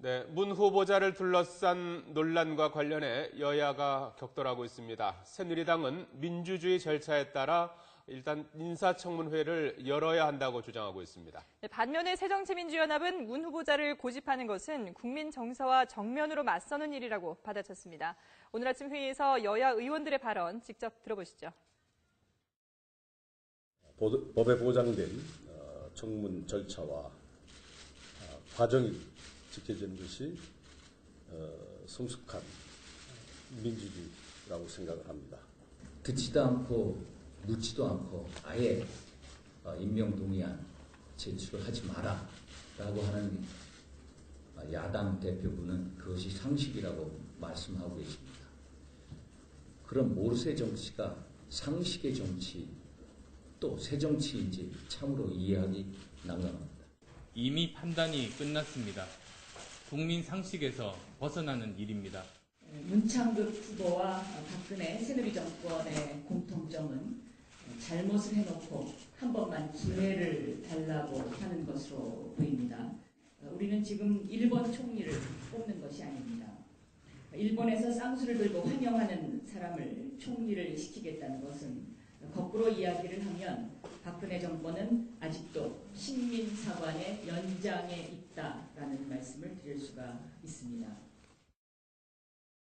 네, 문 후보자를 둘러싼 논란과 관련해 여야가 격돌하고 있습니다. 새누리당은 민주주의 절차에 따라 일단 인사청문회를 열어야 한다고 주장하고 있습니다. 네, 반면에 새정치민주연합은 문 후보자를 고집하는 것은 국민 정서와 정면으로 맞서는 일이라고 받아쳤습니다. 오늘 아침 회의에서 여야 의원들의 발언 직접 들어보시죠. 보- 법에 보장된 어, 청문 절차와 어, 과정이 지켜지는 것이 어, 성숙한 민주주의라고 생각을 합니다. 듣지도 않고 묻지도 않고 아예 어, 임명동의안 제출을 하지 마라 라고 하는 어, 야당 대표부는 그것이 상식이라고 말씀하고 계십니다. 그런 모르쇠 정치가 상식의 정치 또 새 정치인지 참으로 이해하기 난감합니다. 이미 판단이 끝났습니다. 국민 상식에서 벗어나는 일입니다. 문창극 후보와 박근혜 새누리 정권의 공통점은 잘못을 해놓고 한 번만 기회를 달라고 하는 것으로 보입니다. 우리는 지금 일본 총리를 뽑는 것이 아닙니다. 일본에서 쌍수를 들고 환영하는 사람을 총리를 시키겠다는 것은 거꾸로 이야기를 하면 박근혜 정권은 아직도 식민사관의 연장에 있다라는 말씀을 드릴 수가 있습니다.